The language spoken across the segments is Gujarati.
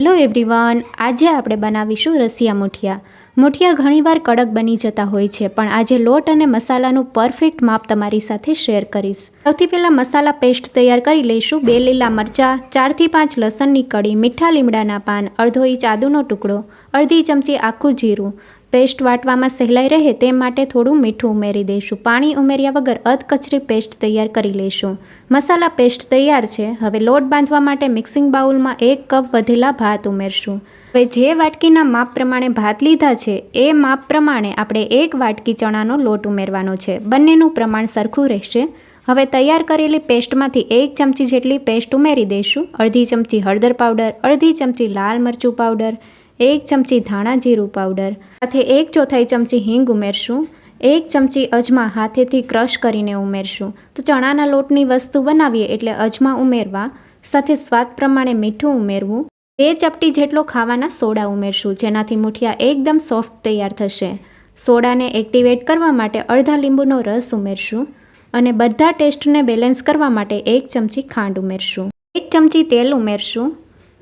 હેલો એવરીવન આજે આપણે બનાવીશું રસિયા મુઠિયા. મુઠિયા ઘણીવાર કડક બની જતા હોય છે, પણ આજે લોટ અને મસાલાનું પરફેક્ટ માપ તમારી સાથે શેર કરીશ. સૌથી પહેલાં મસાલા પેસ્ટ તૈયાર કરી લઈશું. બે લીલા મરચાં ચારથી પાંચ લસણની કળી, મીઠા લીમડાના પાન, અડધો ઇંચ આદુનો ટુકડો, અડધી ચમચી આખું જીરું પેસ્ટ વાટવામાં સહેલાઈ રહે તે માટે થોડું મીઠું ઉમેરી દઈશું. પાણી ઉમેર્યા વગર અધકચરી પેસ્ટ તૈયાર કરી લઈશું. મસાલા પેસ્ટ તૈયાર છે. હવે લોટ બાંધવા માટે મિક્સિંગ બાઉલમાં એક કપ વધેલા ભાત ઉમેરશું. હવે જે વાટકીના માપ પ્રમાણે ભાત લીધા છે, એ માપ પ્રમાણે આપણે એક વાટકી ચણાનો લોટ ઉમેરવાનો છે. બંનેનું પ્રમાણ સરખું રહેશે. હવે તૈયાર કરેલી પેસ્ટમાંથી એક ચમચી જેટલી પેસ્ટ ઉમેરી દઈશું. અડધી ચમચી હળદર પાવડર, અડધી ચમચી લાલ મરચું પાવડર એક ચમચી ધાણા જીરું પાવડર, સાથે એક ચોથાઈ ચમચી હિંગ ઉમેરશું, એક ચમચી અજમા હાથેથી ક્રશ કરીને ઉમેરશું. તો ચણાના લોટની વસ્તુ બનાવીએ એટલે અજમા ઉમેરવા, સાથે સ્વાદ પ્રમાણે મીઠું ઉમેરવું, બે ચપટી જેટલો ખાવાના સોડા ઉમેરશું, જેનાથી મુઠિયા એકદમ સોફ્ટ તૈયાર થશે. સોડાને એક્ટિવેટ કરવા માટે અડધા લીંબુનો રસ ઉમેરશું અને બધા ટેસ્ટને બેલેન્સ કરવા માટે એક ચમચી ખાંડ ઉમેરશું. એક ચમચી તેલ ઉમેરશું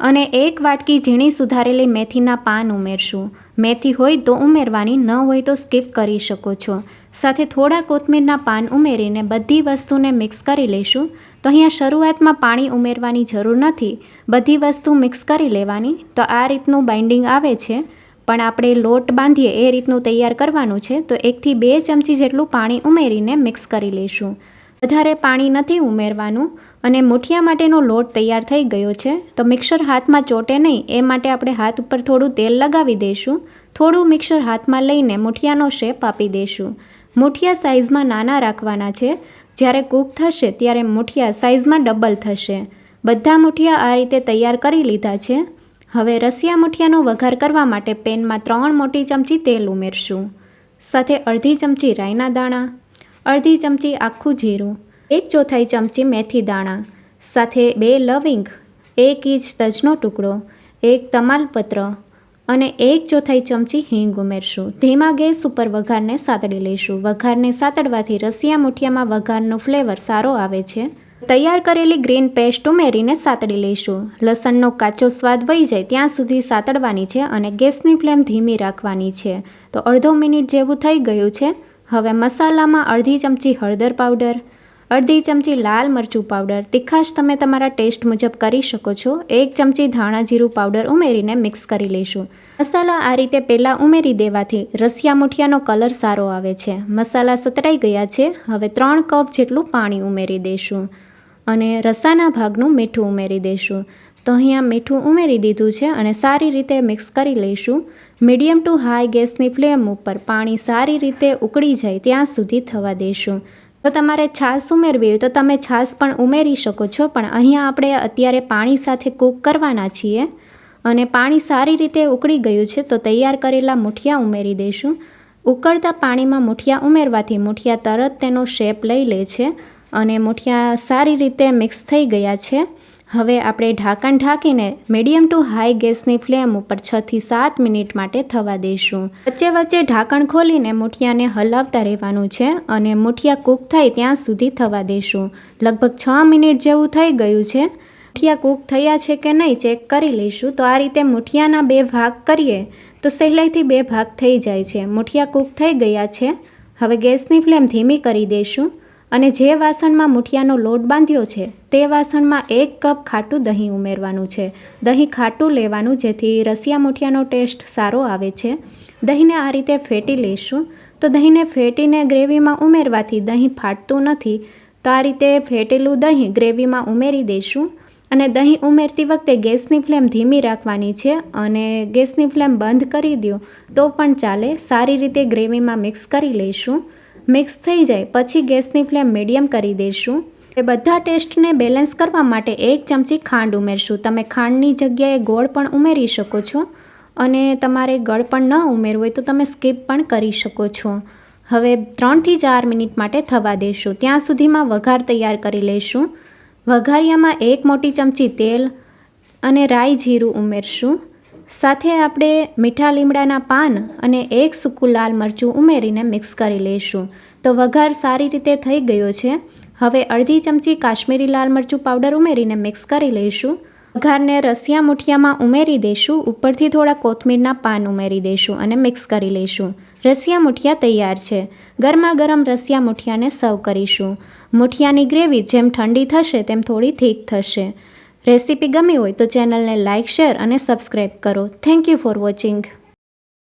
અને એક વાટકી ઝીણી સુધારેલી મેથીના પાન ઉમેરશું. મેથી હોય તો ઉમેરવાની, ન હોય તો સ્કીપ કરી શકો છો. સાથે થોડા કોથમીરના પાન ઉમેરીને બધી વસ્તુને મિક્સ કરી લઈશું તો અહીંયા શરૂઆતમાં પાણી ઉમેરવાની જરૂર નથી. બધી વસ્તુ મિક્સ કરી લેવાની. તો આ રીતનું બાઇન્ડિંગ આવે છે. પણ આપણે લોટ બાંધીએ, એ રીતનું તૈયાર કરવાનું છે. તો એકથી બે ચમચી જેટલું પાણી ઉમેરીને મિક્સ કરી લઈશું વધારે પાણી નથી ઉમેરવાનું અને મુઠિયા માટેનો લોટ તૈયાર થઈ ગયો છે, તો મિક્સર હાથમાં ચોટે નહીં, એ માટે આપણે હાથ ઉપર થોડું તેલ લગાવી દઈશું. થોડું મિક્સર હાથમાં લઈને મુઠિયાનો શેપ આપી દઈશું. મુઠિયા સાઇઝમાં નાના રાખવાના છે. જ્યારે કૂક થશે ત્યારે મુઠિયા સાઇઝમાં ડબલ થશે. બધા મુઠિયા આ રીતે તૈયાર કરી લીધા છે. હવે રસિયા મુઠિયાનો વઘાર કરવા માટે પેનમાં ત્રણ મોટી ચમચી તેલ ઉમેરશું. સાથે અડધી ચમચી રાઈના દાણા અડધી ચમચી આખું જીરું, એક ચોથાઈ ચમચી મેથી દાણા, સાથે બે લવિંગ, એક ઇંચ તજનો ટુકડો, એક તમાલપત્ર અને એક ચોથાઈ ચમચી હિંગ ઉમેરશું. ધીમા ગેસ ઉપર વઘારને સાતડી લઈશું. વઘારને સાતડવાથી રસિયા મુઠિયામાં વઘારનો ફ્લેવર સારો આવે છે. તૈયાર કરેલી ગ્રીન પેસ્ટ ઉમેરીને સાતડી લઈશું. લસણનો કાચો સ્વાદ વહી જાય ત્યાં સુધી સાતડવાની છે અને ગેસની ફ્લેમ ધીમી રાખવાની છે. તો અડધો મિનિટ જેવું થઈ ગયું છે. હવે મસાલામાં અડધી ચમચી હળદર પાવડર, અડધી ચમચી લાલ મરચું પાવડર, તીખાશ તમે તમારા ટેસ્ટ મુજબ કરી શકો છો. એક ચમચી ધાણા જીરું પાવડર ઉમેરીને મિક્સ કરી લઈશું. મસાલા આ રીતે પહેલાં ઉમેરી દેવાથી રસિયા મુઠિયાનો કલર સારો આવે છે. મસાલા સતરાઈ ગયા છે. હવે ત્રણ કપ જેટલું પાણી ઉમેરી દઈશું અને રસાના ભાગનું મીઠું ઉમેરી દઈશું. તો અહીંયા મીઠું ઉમેરી દીધું છે અને સારી રીતે મિક્સ કરી લઈશું. મીડિયમ ટુ હાઈ ગેસની ફ્લેમ ઉપર પાણી સારી રીતે ઉકળી જાય ત્યાં સુધી થવા દઈશું તો તમારે છાશ ઉમેરવી હોય તો તમે છાશ પણ ઉમેરી શકો છો, પણ અહીંયા આપણે અત્યારે પાણી સાથે કૂક કરવાના છીએ અને પાણી સારી રીતે ઉકળી ગયું છે તો તૈયાર કરેલા મુઠિયા ઉમેરી દઈશું. ઉકળતા પાણીમાં મુઠિયા ઉમેરવાથી મુઠિયા તરત તેનો શેપ લઈ લે છે અને મુઠિયા સારી રીતે મિક્સ થઈ ગયા છે. હવે આપણે ઢાંકણ ઢાંકીને મીડિયમ ટુ હાઈ ગેસની ફ્લેમ ઉપર છથી સાત મિનિટ માટે થવા દઈશું. વચ્ચે વચ્ચે ઢાંકણ ખોલીને મુઠિયાને હલાવતા રહેવાનું છે અને મુઠિયા કૂક થાય ત્યાં સુધી થવા દઈશું. લગભગ છ મિનિટ જેવું થઈ ગયું છે. મુઠિયા કૂક થયા છે કે નહીં ચેક કરી લઈશું. તો આ રીતે મુઠિયાના બે ભાગ કરીએ તો સહેલાઈથી બે ભાગ થઈ જાય છે. મુઠિયા કૂક થઈ ગયા છે. હવે ગેસની ફ્લેમ ધીમી કરી દઈશું. અને જે વાસણમાં મૂઠિયાનો લોટ બાંધ્યો છે, તે વાસણમાં એક કપ ખાટું દહીં ઉમેરવાનું છે. દહીં ખાટું લેવાનું જેથી રસિયા મૂઠિયાનો ટેસ્ટ સારો આવે છે. દહીંને આ રીતે ફેટી લઈશું. તો દહીંને ફેટીને ગ્રેવીમાં ઉમેરવાથી દહીં ફાટતું નથી. તો આ રીતે ફેટેલું દહીં ગ્રેવીમાં ઉમેરી દઈશું. અને દહીં ઉમેરતી વખતે ગેસની ફ્લેમ ધીમી રાખવાની છે અને ગેસની ફ્લેમ બંધ કરી દો તો પણ ચાલે. સારી રીતે ગ્રેવીમાં મિક્સ કરી લઈશું. મિક્સ થઈ જાય, પછી ગેસની ફ્લેમ મીડિયમ કરી દઈશું. એ બધા ટેસ્ટને બેલેન્સ કરવા માટે એક ચમચી ખાંડ ઉમેરશું. તમે ખાંડની જગ્યાએ ગોળ પણ ઉમેરી શકો છો અને તમારે ગળ પણ ન ઉમેરવું હોય તો તમે સ્કીપ પણ કરી શકો છો. હવે ત્રણથી ચાર મિનિટ માટે થવા દઈશું ત્યાં સુધીમાં વઘાર તૈયાર કરી લઈશું. વઘારિયામાં એક મોટી ચમચી તેલ અને રાઈ જીરું ઉમેરશું. સાથે આપણે મીઠા લીમડાના પાન અને એક સૂકું લાલ મરચું ઉમેરીને મિક્સ કરી લઈશું. તો વઘાર સારી રીતે થઈ ગયો છે. હવે અડધી ચમચી કાશ્મીરી લાલ મરચું પાવડર ઉમેરીને મિક્સ કરી લઈશું. વઘારને રસિયા મુઠિયામાં ઉમેરી દઈશું. ઉપરથી થોડા કોથમીરના પાન ઉમેરી દઈશું અને મિક્સ કરી લઈશું. રસિયા મુઠિયા તૈયાર છે. ગરમા ગરમ રસિયા મુઠિયાને સર્વ કરીશું. મુઠિયાની ગ્રેવી જેમ ઠંડી થશે તેમ થોડી થીક થશે. રેસીપી ગમી હોય તો ચેનલને લાઇક શેર અને સબસ્ક્રાઈબ કરો. Thank you for watching